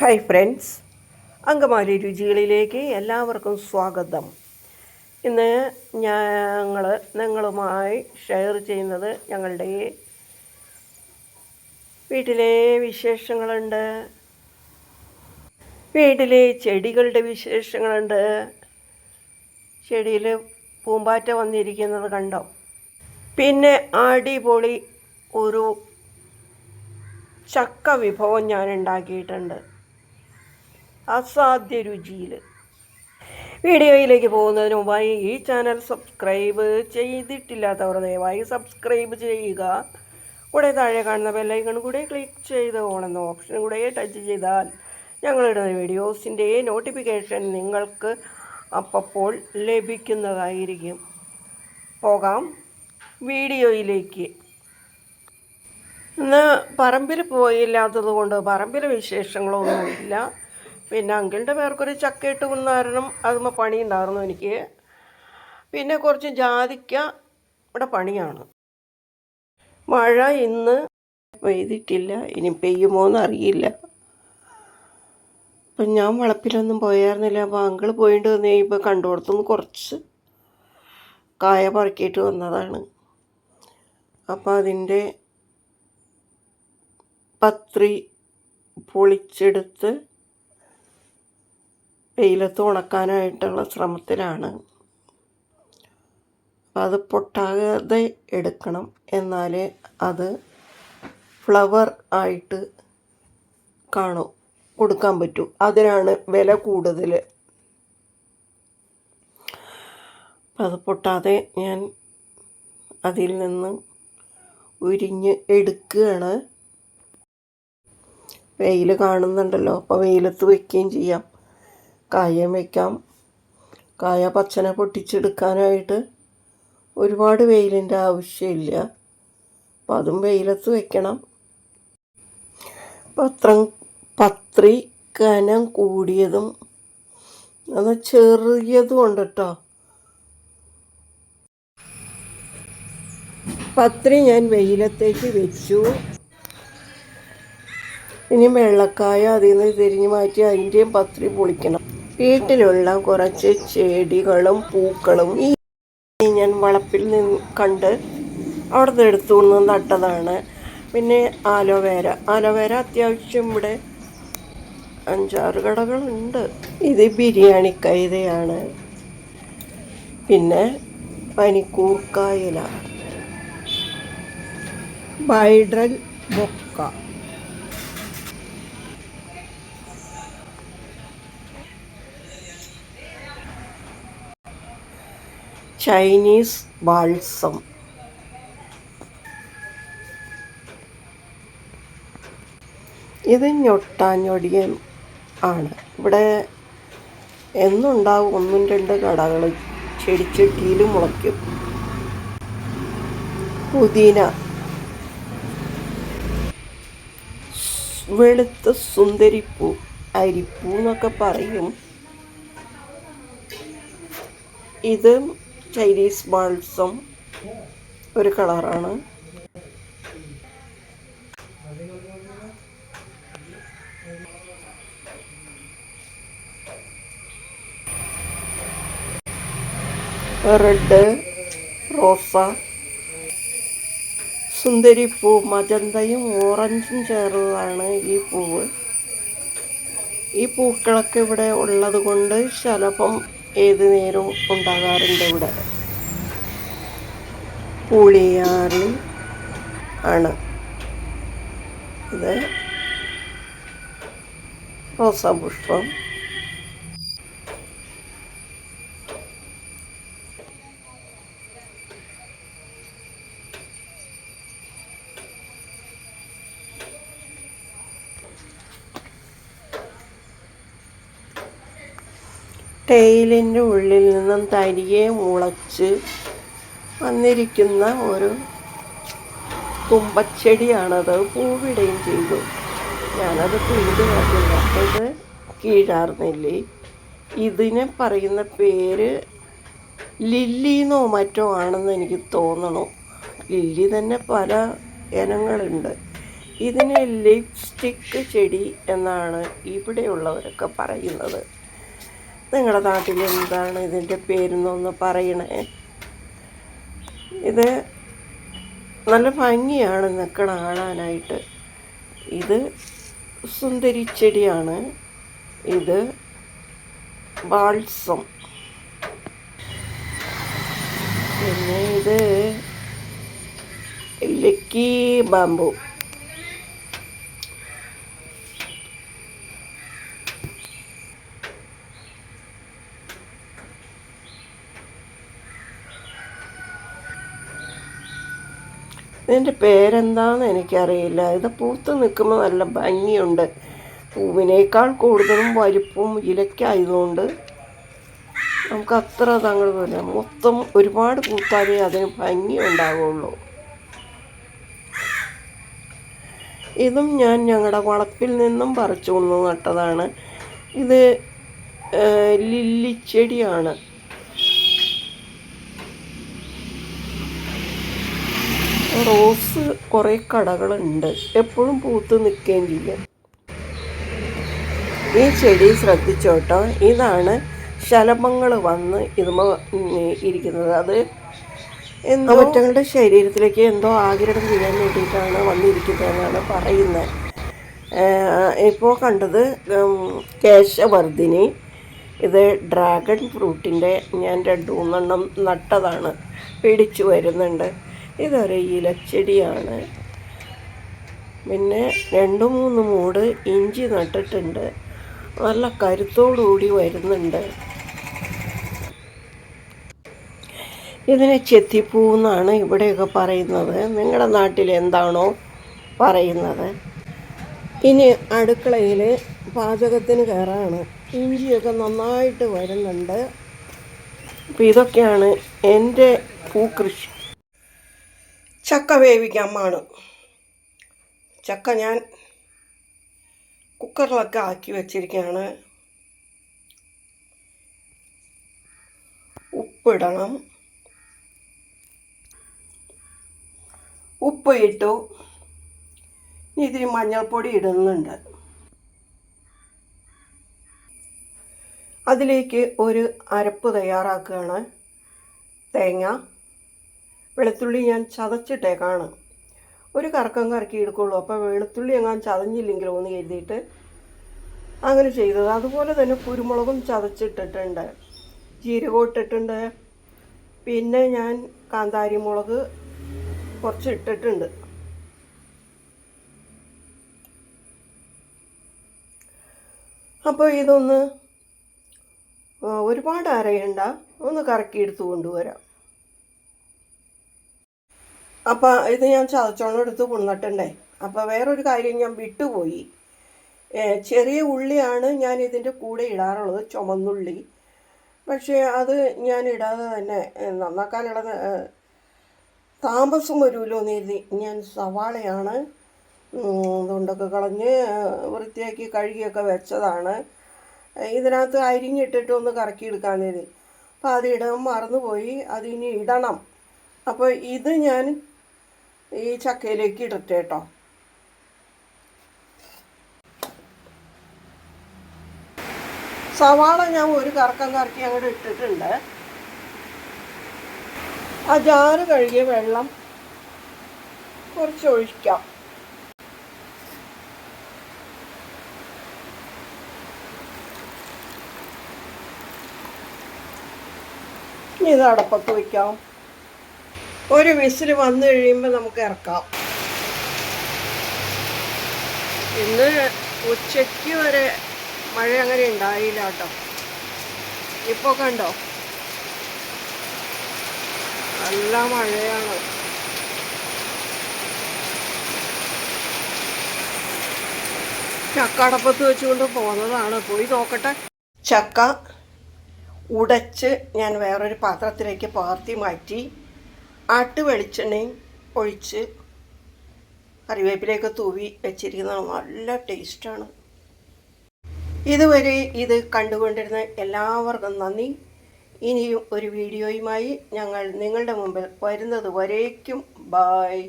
Hi friends Angamaly രുചികളിലേക്ക് എല്ലാവർക്കും സ്വാഗതം. ഇന്ന് ഞങ്ങൾ നിങ്ങളുമായി ഷെയർ ചെയ്യുന്നത് ഞങ്ങളുടെ വീട്ടിലെ വിശേഷങ്ങളുണ്ട്. വീട്ടിലെ ചെടികളുടെ വിശേഷങ്ങളുണ്ട്. ചെടിയിൽ പൂമ്പാറ്റ വന്നിരിക്കുന്നത് കണ്ടോ? പിന്നെ അടിപൊളി ഒരു ചക്ക വിഭവം ഞാൻ ഉണ്ടാക്കിയിട്ടുണ്ട്. അസാധ്യ രുചിയിൽ. വീഡിയോയിലേക്ക് പോകുന്നതിന് മുമ്പായി ഈ ചാനൽ സബ്സ്ക്രൈബ് ചെയ്തിട്ടില്ലാത്തവർ ദയവായി സബ്സ്ക്രൈബ് ചെയ്യുക. കൂടെ താഴെ കാണുന്ന ബെല്ലൈക്കൺ കൂടെ ക്ലിക്ക് ചെയ്ത് ഓണെന്ന ഓപ്ഷൻ കൂടെ ടച്ച് ചെയ്താൽ ഞങ്ങളുടെ വീഡിയോസിന്റെ നോട്ടിഫിക്കേഷൻ നിങ്ങൾക്ക് അപ്പോൾ ലഭിക്കുന്നതായിരിക്കും. പോകാം. വീഡിയോയിലേക്ക്. ഇന്ന് പറമ്പിൽ പോയില്ലാത്തത് കൊണ്ട് വിശേഷങ്ങളൊന്നുമില്ല. പിന്നെ അങ്കിളിന്റെ പേർക്കൊരു ചക്ക ഇട്ട് കുന്നാരണം അതുമ്പോൾ പണി ഉണ്ടായിരുന്നു എനിക്ക്. പിന്നെ കുറച്ച് ജാതിക്ക ഇവിടെ പണിയാണ്. മഴ ഇന്ന് പെയ്തിട്ടില്ല ഇനി പെയ്യുമോ എന്നറിയില്ല. അപ്പം ഞാൻ വളപ്പിലൊന്നും പോയായിരുന്നില്ല അപ്പോൾ അങ്കിൾ പോയിട്ട് വന്ന് കഴിയുമ്പോൾ കണ്ടുകൊടുത്തുനിന്ന് കുറച്ച് കായ പറക്കിയിട്ട് വന്നതാണ്. അപ്പോൾ അതിന്റെ പത്രി പൊളിച്ചെടുത്ത് വെയിലത്ത് ഉണക്കാനായിട്ടുള്ള ശ്രമത്തിലാണ്. അപ്പം അത് പൊട്ടാതെ എടുക്കണം. എന്നാലേ അത് ഫ്ലവർ ആയിട്ട് കാണും കൊടുക്കാൻ പറ്റൂ. അതിനാണ് വില കൂടുതൽ അത് പൊട്ടാതെ ഞാൻ അതിൽ നിന്ന് ഉരിഞ്ഞ് എടുക്കുകയാണ്. വെയിൽ കാണുന്നുണ്ടല്ലോ. അപ്പോൾ വെയിലത്ത് വയ്ക്കുകയും ചെയ്യാം. കായം വയ്ക്കാം. കായ പച്ചനെ പൊട്ടിച്ചെടുക്കാനായിട്ട് ഒരുപാട് വെയിലിന്റെ ആവശ്യമില്ല. അപ്പം അതും വെയിലത്ത് വെക്കണം പത്രം പത്രി കനം കൂടിയതും അത് ചെറിയതും ഉണ്ട് കേട്ടോ പത്രി ഞാൻ വെയിലത്തേക്ക് വെച്ചു. ഇനി വെള്ളക്കായ അതിൽ നിന്ന് തിരിഞ്ഞു മാറ്റി അതിന്റെയും പത്രി പൊളിക്കണം. വീട്ടിലുള്ള കുറച്ച് ചെടികളും പൂക്കളും ഈ ഞാൻ വളപ്പിൽ നിന്ന് കണ്ട് അവിടെ നിന്ന് എടുത്തുകൊണ്ട് നട്ടതാണ്. പിന്നെ ആലോവേര ആലോവേര അത്യാവശ്യം ഇവിടെ അഞ്ചാറ് കടകളുണ്ട്. ഇത് ബിരിയാണി കൈതയാണ്. പിന്നെ പനിക്കൂർക്കായില ബൈഡ്രൽ ബൊക്ക ചൈനീസ് ബാൾസം ഇത് ഞൊട്ടാഞ്ഞൊടിയൻ ആണ്. ഇവിടെ എന്നുണ്ടാവും ഒന്നും രണ്ട് കടകൾ ചെടിച്ചട്ടിയിൽ മുളയ്ക്കും. പുതിന. വെളുത്ത സുന്ദരിപ്പൂ. അരിപ്പൂ എന്നൊക്കെ പറയും. ഇത് ചൈനീസ് ബാൾസം ഒരു കളറാണ്. റെഡ് റോസ സുന്ദരിപ്പൂ മജന്തയും ഓറഞ്ചും ചേർന്നതാണ് ഈ പൂവ്. ഈ പൂക്കളൊക്കെ ഇവിടെ ഉള്ളത് കൊണ്ട് ശലഭം ഏത് നേരവും ഉണ്ടാകാറുണ്ട് ഇവിടെ? പുളിയാറിൽ ആണ്. ഇത് റോസാപുഷ്പം ടെയിലിന്റെ ഉള്ളിൽ നിന്നും തനിയെ മുളച്ച് വന്നിരിക്കുന്ന ഒരു തുമ്പച്ചെടിയാണത്. പൂവിടുകയും ചെയ്തു. ഞാനത് പിഴുതു കളഞ്ഞില്ല. ഇത് കീഴാർന്നില്ലേ? ഇതിനെ പറയുന്ന പേര് ലില്ലിന്നോ മറ്റോ ആണെന്ന് എനിക്ക് തോന്നണു. ലില്ലി തന്നെ പല ഇനങ്ങളുണ്ട്. ഇതിനെ ലിപ്സ്റ്റിക്ക് ചെടി എന്നാണ് ഇവിടെയുള്ളവരൊക്കെ പറയുന്നത്. നിങ്ങളുടെ നാട്ടിൽ എന്താണ് ഇതിന്റെ പേരെന്നൊന്ന് പറയണേ. ഇത് നല്ല ഭംഗിയാണ് നിൽക്കണ കാണാനായിട്ട്. ഇത് സുന്ദരി ചെടിയാണ്. ഇത് ബാൾസം പിന്നെ ഇത് ലക്കി ബാമ്പു ഇതിന്റെ പേരെന്താന്ന് എനിക്കറിയില്ല. ഇത് പൂത്ത് നിൽക്കുമ്പോൾ നല്ല ഭംഗിയുണ്ട്. പൂവിനേക്കാൾ കൂടുതലും വലിപ്പവും ഇലക്കായതുകൊണ്ട് നമുക്ക് അത്ര തങ്ങൾ പോലെ മൊത്തം ഒരുപാട് പൂത്താലേ അതിന് ഭംഗി ഉണ്ടാവുള്ളൂ. ഇതും ഞാൻ ഞങ്ങളുടെ വളപ്പിൽ നിന്നും പറിച്ചു കൊണ്ടു നട്ടതാണ്. ഇത് ലില്ലിച്ചെടിയാണ് റോസ് കുറേ കടകളുണ്ട്. എപ്പോഴും പൂത്ത് നിൽക്കുകയും ചെയ്യും. ഈ ചെടി ശ്രദ്ധിച്ചോട്ടോ. ഇതാണ് ശലഭങ്ങൾ വന്ന് ഇതുമ ഇരിക്കുന്നത്. അത് എന്തോ അവറ്റങ്ങളുടെ ശരീരത്തിലേക്ക് എന്തോ ആകിരണം ചെയ്യാൻ വേണ്ടിയിട്ടാണ് വന്നിരിക്കുന്നതെന്നാണ് പറയുന്നത്. ഇപ്പോൾ കണ്ടത് കേശവർദ്ധിനി. ഇത് ഡ്രാഗൺ ഫ്രൂട്ടിന്റെ ഞാൻ രണ്ട് മൂന്നെണ്ണം നട്ടതാണ്. പിടിച്ചു വരുന്നുണ്ട്. ഇതൊരു ഇലച്ചെടിയാണ്. പിന്നെ രണ്ട് മൂന്ന് മൂട് ഇഞ്ചി നട്ടിട്ടുണ്ട്. നല്ല കരുത്തോടുകൂടി വരുന്നുണ്ട്. ഇതിനെ ചെത്തിപ്പൂ എന്നാണ് ഇവിടെയൊക്കെ പറയുന്നത്. നിങ്ങളുടെ നാട്ടിൽ എന്താണോ പറയുന്നത്. ഇനി അടുക്കളയിൽ പാചകത്തിന് കയറാണ്. ഇഞ്ചിയൊക്കെ നന്നായിട്ട് വരുന്നുണ്ട്. അപ്പം ഇതൊക്കെയാണ് എന്റെ പൂക്കൃഷി. ചക്ക വേവിക്കാൻ പാണ് ചക്ക ഞാൻ കുക്കറിലൊക്കെ ആക്കി വെച്ചിരിക്കുകയാണ് ഉപ്പിടണം. ഉപ്പ് ഇട്ടു ഇതിന് മഞ്ഞൾപ്പൊടി ഇടുന്നുണ്ട്. അതിലേക്ക് ഒരു അരപ്പ് തയ്യാറാക്കുകയാണ്. തേങ്ങ വെളുത്തുള്ളി ഞാൻ ചതച്ചിട്ടേക്കാണ് ഒരു കറക്കം കറക്കി എടുക്കുള്ളൂ. അപ്പോൾ വെളുത്തുള്ളി എങ്ങാൻ ചതഞ്ഞില്ലെങ്കിലോ എന്ന് കരുതിയിട്ട് അങ്ങനെ ചെയ്തത്. അതുപോലെ തന്നെ കുരുമുളകും ചതച്ചിട്ടിട്ടുണ്ട്. ജീരകം ഇട്ടിട്ടുണ്ട്. പിന്നെ ഞാൻ കാന്താരി മുളക് കുറച്ച് ഇട്ടിട്ടുണ്ട്. അപ്പോൾ ഇതൊന്ന് ഒരുപാട് അരയണ്ട. ഒന്ന് കറക്കി എടുത്ത് കൊണ്ടുവരാം. അപ്പം ഇത് ഞാൻ ചതച്ചോണം എടുത്ത് കൊണ്ടിട്ടുണ്ടേ അപ്പോൾ വേറൊരു കാര്യം ഞാൻ വിട്ടുപോയി. ചെറിയ ഉള്ളിയാണ് ഞാൻ ഇതിന്റെ കൂടെ ഇടാറുള്ളത് ചുമന്നുള്ളി. പക്ഷേ അത് ഞാൻ ഇടാതെ തന്നെ നന്നാക്കാനുള്ള താമസം വരുമല്ലോ എന്ന് ഞാൻ സവാളയാണ് അതുകൊണ്ടൊക്കെ കളഞ്ഞ് വൃത്തിയാക്കി കഴുകിയൊക്കെ വെച്ചതാണ്. ഇതിനകത്ത് അരിഞ്ഞിട്ടിട്ട് ഒന്ന് കറക്കി എടുക്കാൻ കരുതി. അപ്പോൾ അത് ഇടാൻ മറന്നുപോയി അതിനി ഇടണം. അപ്പോൾ ഇത് ഞാൻ ഈ ചക്കയിലേക്ക് ഇടട്ടെ കേട്ടോ. സവാള ഞാൻ ഒരു കറക്കം കറക്കി അങ്ങോട്ട് ഇട്ടിട്ടുണ്ട്. ആ ജാറ് കഴുകിയ വെള്ളം കുറച്ച് ഒഴിക്കാം ഇനി ഇത് അടപ്പത്ത് വയ്ക്കാം ഒരു വിസിൽ വന്നു കഴിയുമ്പോൾ നമുക്ക് ഇറക്കാം. ഇന്ന് ഉച്ചയ്ക്ക് വരെ മഴ അങ്ങനെ ഉണ്ടായില്ല കേട്ടോ. ഇപ്പോൾ കണ്ടോ? നല്ല മഴയാണ്. ചക്കടപ്പത്ത് വെച്ചുകൊണ്ട് പോകുന്നതാണ് പോയി നോക്കട്ടെ. ചക്ക ഉടച്ച് ഞാൻ വേറൊരു പാത്രത്തിലേക്ക് പകർത്തി മാറ്റി. ആട്ട് വെളിച്ചെണ്ണയും ഒഴിച്ച് കറിവേപ്പിലയൊക്കെ തൂവി വെച്ചിരിക്കുന്നത് നല്ല ടേസ്റ്റാണ്. ഇതുവരെ ഇത് കണ്ടുകൊണ്ടിരുന്ന എല്ലാവർക്കും നന്ദി. ഇനിയും ഒരു വീഡിയോയുമായി ഞങ്ങൾ നിങ്ങളുടെ മുമ്പിൽ വരുന്നത് വരേക്കും. ബായ്